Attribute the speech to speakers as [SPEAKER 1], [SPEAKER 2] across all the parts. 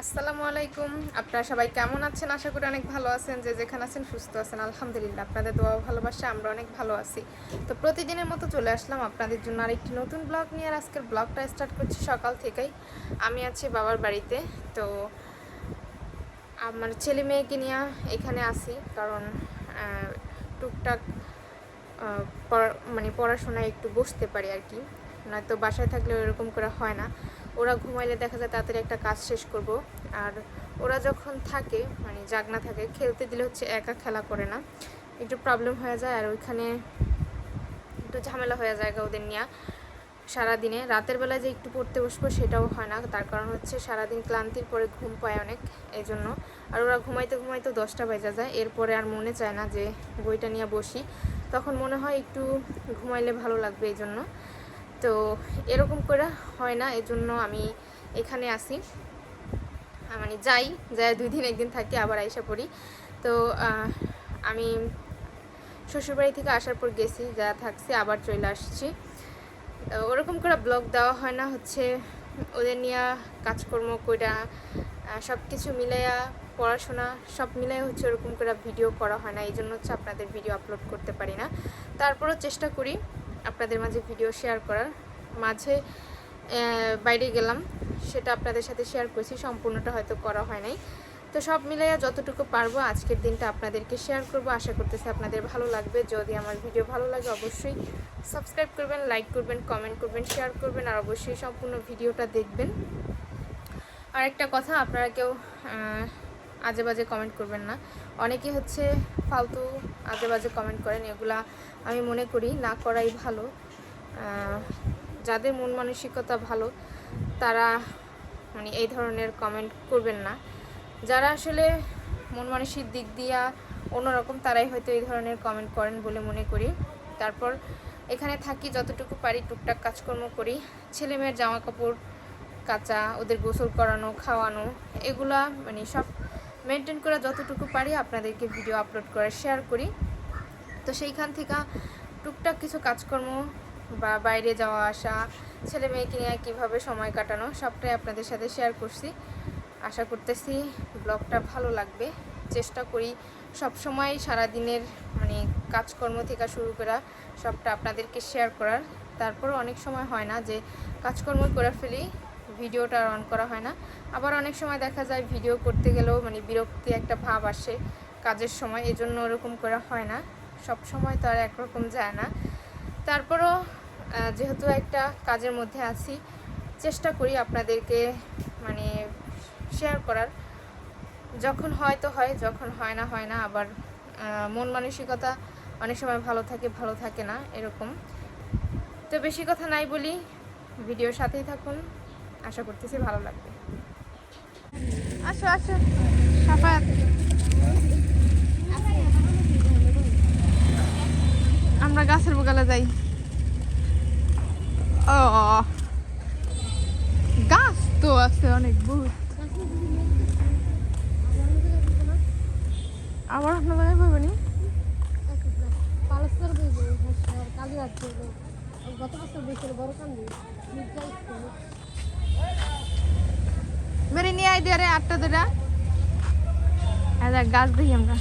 [SPEAKER 1] আসসালামু আলাইকুম। আপনারা সবাই কেমন আছেন? আশা করি অনেক ভালো আছেন। যে যেখানে আছেন সুস্থ আছেন। আলহামদুলিল্লাহ, আপনাদের দোয়া ভালোবাসা আমরা অনেক ভালো আছি। তো প্রতিদিনের মতো চলে আসলাম আপনাদের জন্য আরেকটি নতুন ব্লগ নিয়ে, আর আজকের ব্লগটা স্টার্ট করছি সকাল থেকেই। আমি আছি বাবার বাড়িতে। তো আমার ছেলে মেয়েকে নিয়ে এখানে আসি কারণ টুকটাক মানে পড়াশোনায় একটু বসতে পারি আর কি। নয়তো বাসায় থাকলে এরকম করে হয় না। ওরা ঘুমাইলে দেখা যায় তাড়াতাড়ি একটা কাজ শেষ করব। আর ওরা যখন থাকে মানে জাগনা থাকে, খেলতে দিলে হচ্ছে একা খেলা করে না। একটু প্রবলেম হয়ে যায় আর ওইখানে একটু ঝামেলা হয়ে যায় ওদের নিয়ে। সারাদিনে রাতের বেলা যে একটু পড়তে বসবো সেটাও হয় না। তার কারণ হচ্ছে সারাদিন ক্লান্তির পরে ঘুম পায় অনেক এই জন্য আর ওরা ঘুমাইতে ঘুমাইতে দশটা বাজা যায়। এরপরে আর মনে চায় না যে বইটা নিয়ে বসি। তখন মনে হয় একটু ঘুমাইলে ভালো লাগবে এই জন্য তো এরকম করে হয় না এই জন্য আমি এখানে আসি। মানে যাই যাই দুই দিন, একদিন থাকি, আবার আইসা পড়ি। তো আমি শ্বশুরবাড়ি থেকে আসার পর গেছি, যা থাকছি আবার চলে আসছি। ওরকম করে ব্লগ দেওয়া হয় না, হচ্ছে ওদের নিয়ে কাজকর্ম কইরা সব কিছু মিলাইয়া পড়াশোনা সব মিলাই হচ্ছে ওরকম করে ভিডিও করা হয় না, এই জন্য হচ্ছে আপনাদের ভিডিও আপলোড করতে পারি না। তারপরও চেষ্টা করি আপনাদের মাঝে ভিডিও শেয়ার করার। মাঝে বাইরে গেলাম, সেটা আপনাদের সাথে শেয়ার করছি, সম্পূর্ণটা হয়তো করা হয় নাই। তো সব মিলাইয়া যতটুকু পারব আজকের দিনটা আপনাদেরকে শেয়ার করব। আশা করতেছি আপনাদের ভালো লাগবে। যদি আমার ভিডিও ভালো লাগে অবশ্যই সাবস্ক্রাইব করবেন লাইক করবেন কমেন্ট করবেন শেয়ার করবেন আর অবশ্যই সম্পূর্ণ ভিডিওটা দেখবেন। আর একটা কথা, আপনারা কেউ আজে বাজে কমেন্ট করবেন না। অনেকে হচ্ছে ফালতু আজে বাজে কমেন্ট করেন, এগুলা আমি মনে করি না করাই ভালো। যাদের মন মানসিকতা ভালো, তারা মানে এই ধরনের কমেন্ট করবেন না। যারা আসলে মন মানসিক দিক দিয়া অন্যরকম, তারাই হয়তো এই ধরনের কমেন্ট করেন বলে মনে করি। তারপর এখানে থাকি, যতটুকু পারি টুকটাক কাজকর্ম করি। ছেলে মেয়ের জামা কাপড় কাচা, ওদের গোসল করানো, খাওয়ানো, এগুলা মানে সব মেনটেন করে যতটুকু পারি আপনাদেরকে ভিডিও আপলোড করে শেয়ার করি। তো সেইখান থেকে টুকটাক কিছু কাজকর্ম বা বাইরে যাওয়া আসা ছেলে মেয়েকে নিয়ে কীভাবে সময় কাটানো, সবটাই আপনাদের সাথে শেয়ার করছি। আশা করতেছি ব্লগটা ভালো লাগবে। চেষ্টা করি সব সময় সারাদিনের মানে কাজকর্ম থেকে শুরু করা সবটা আপনাদেরকে শেয়ার করার। তারপর অনেক সময় হয় না যে কাজকর্ম করে ফেলি, ভিডিওটা অন করা হয় না। আবার অনেক সময় দেখা যায় ভিডিও করতে গেলেও মানে বিরক্তি একটা ভাব আসে কাজের সময়, এজন্য ওরকম করা হয় না। সব সময় তো আর একরকম যায় না। তারপরও যেহেতু একটা কাজের মধ্যে আছি, চেষ্টা করি আপনাদেরকে মানে শেয়ার করার। যখন হয় তো হয়, যখন হয় না হয় না, আবার মন মানসিকতা অনেক সময় ভালো থাকে ভালো থাকে না, এরকম। তো বেশি কথা নাই বলি, ভিডিওর সাথেই থাকুন। আশা করতেছি ভালো লাগবে। আসো আসো আমরা গাছের বগালে যাই। ও, গাছ তো আছে অনেক বহুত। আবার আপনার
[SPEAKER 2] পালস্তর বইব কালি আছে গত বছর বইছিল বড় কান্দি
[SPEAKER 1] মেরে নিয়ে আই দিয়ে রে আটটা দুটা আর দেখ, গাছ দেখি আমরা।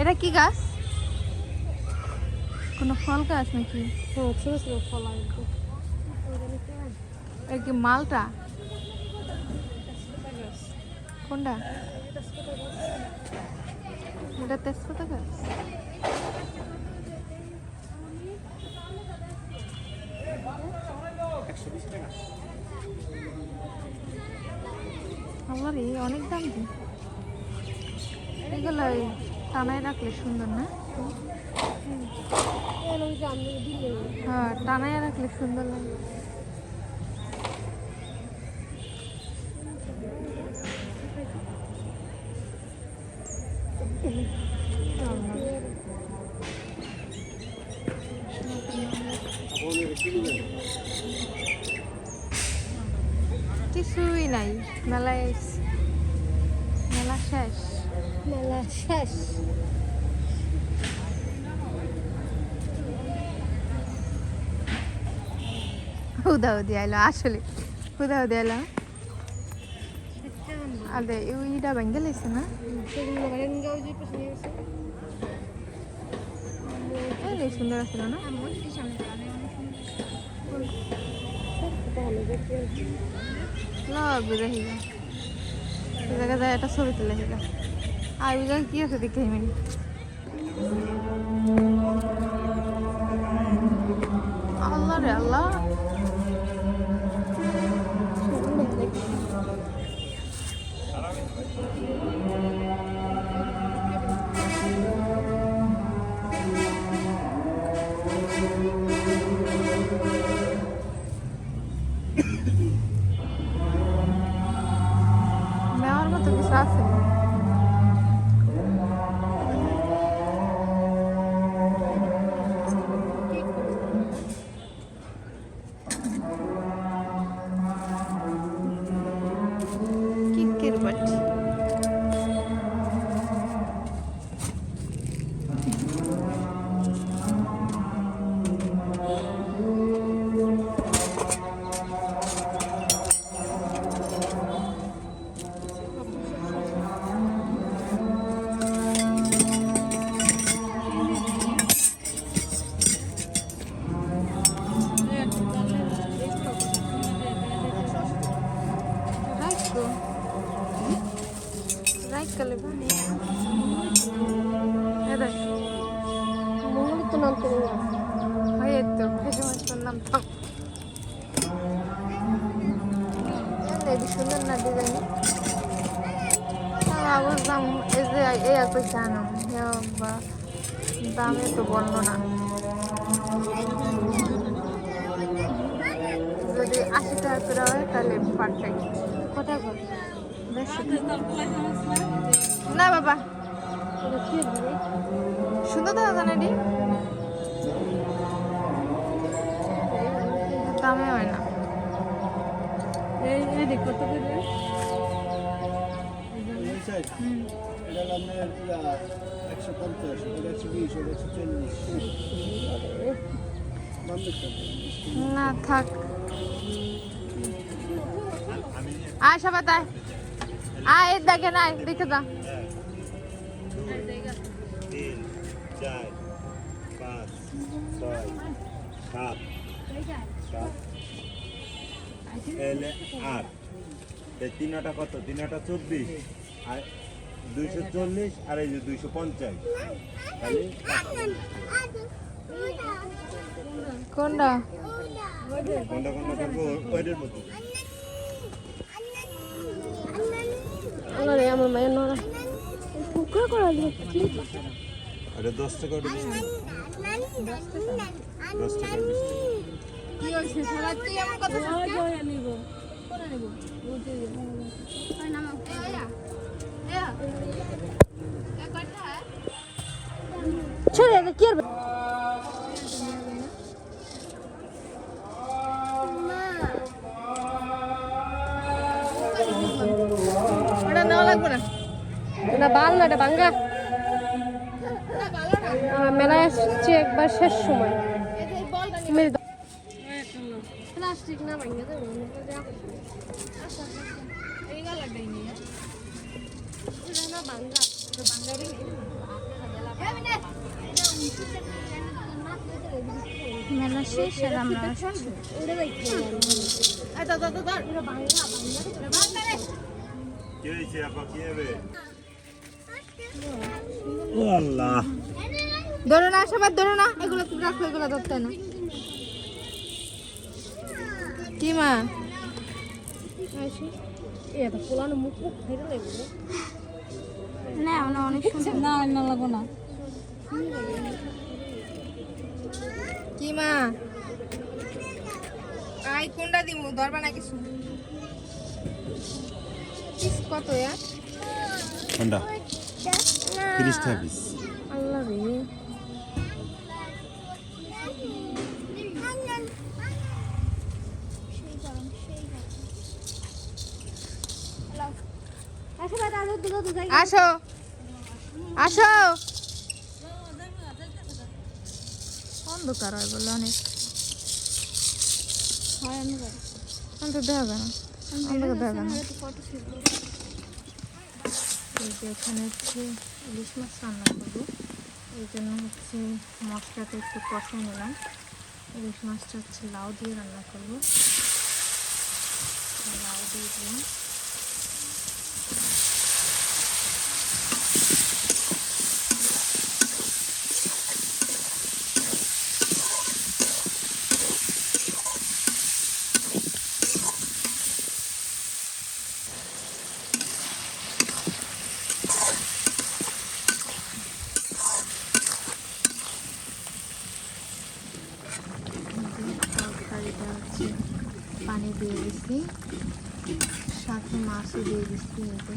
[SPEAKER 1] এটা কি গাছ? কোনো ফল গাছ নাকি?
[SPEAKER 2] হ্যাঁ ছোট ছোট ফল
[SPEAKER 1] এটা কি মালটা? কোনটা? এটা তেজপাতা গাছ? আমার এই অনেক দাম দি এগুলো ওই টানায় রাখলে সুন্দর না?
[SPEAKER 2] ওই যে আমি
[SPEAKER 1] হ্যাঁ টানায় রাখলে সুন্দর লাগে। কিছুই নাই মেলা মেলা শেষ।
[SPEAKER 2] মেলা শেষ।
[SPEAKER 1] হুদা হুদি আইলো আসলে হুদা হুদি আইলো।
[SPEAKER 2] আদে ইটা ভেঙে লাইছে
[SPEAKER 1] না? সুন্দর আসলো না? একটা ছবি তুলে আর ওই কি আছে দেখে মিনি আল্লাহ রে আল্লাহ। নেওয়ার মতো কিছু আছে কিকের ডিজাইন বুঝলাম এই যে এই এত জানো বা দামে তো বলল না যদি আশি টাকা হয় তাহলে পারফেক্ট
[SPEAKER 2] কটা কর?
[SPEAKER 1] না বাবা সুন্দর দেখা জানে ডি দামে হয় না
[SPEAKER 2] এই দেখ কত করে
[SPEAKER 1] হুম।
[SPEAKER 3] এটা হলো আপনার একশো পঞ্চাশ ওটা একশো বিশ ওটা একশো চল্লিশ দাম দেখতে হবে।
[SPEAKER 1] না থাক আয় সবাই তাই আয় এর দেখে নাই দেখে যা।
[SPEAKER 3] তিন চার পাঁচ ছয় সাত সাত আট তিনটা কত? তিনটা চব্বিশ। আর দুইশো চল্লিশ আর এই যে দুইশো পঞ্চাশ।
[SPEAKER 1] কোনটা?
[SPEAKER 3] কোনটা কোনটা? করব ওইটার মতো
[SPEAKER 2] আমার মায়ের নড়া। কুকুর করা কি
[SPEAKER 3] এটা দশ টাকা ওটা বিশ টাকা দশ টাকা
[SPEAKER 1] কি হয়েছে? সারা তুই আমার কথা
[SPEAKER 2] নিব করে নিব ছেড়ে এটা কি হবে
[SPEAKER 1] ওটা নেওয়া লাগবে না।
[SPEAKER 2] এটা বাল না এটা। আমার মেলায় আসছে একবার শেষ সময়। প্লাস্টিক না মেলা শেষ আর আমরা ওটা দেখতে
[SPEAKER 1] এই ধর, না সবার ধরো না। এগুলো তুমি রাখো এগুলো ধরতে না। কি মা?
[SPEAKER 2] এটা পোলানো মুখ মুখ ফেরে লাগবে
[SPEAKER 1] না আমরা অনেক সুন্দর।
[SPEAKER 2] না না লাগবো না।
[SPEAKER 1] কি মা? আই কোনটা দিমু? ধরবা না কিছু পিস কত ইয়া
[SPEAKER 3] কোনটা? তিরিশ টাকা পিস
[SPEAKER 1] আল্লাহ রে।
[SPEAKER 2] দাদা দুটো দুটো
[SPEAKER 1] আসো। আসো। অন্ধকার হয় বলে অনেক। দেখা যায় না। অন্ধকার দেখা যায় না
[SPEAKER 2] ছিল।
[SPEAKER 1] এই যে এখানে হচ্ছে ইলিশ মাছ রান্না করব। এই জন্য হচ্ছে মশলাটা একটু কষাই নিলাম। ইলিশ মাছটা হচ্ছে লাউ দিয়ে রান্না করব। লাউ দিয়ে দিলাম। দিয়ে দিছি। সাথে মাছও দিয়ে দিচ্ছি যে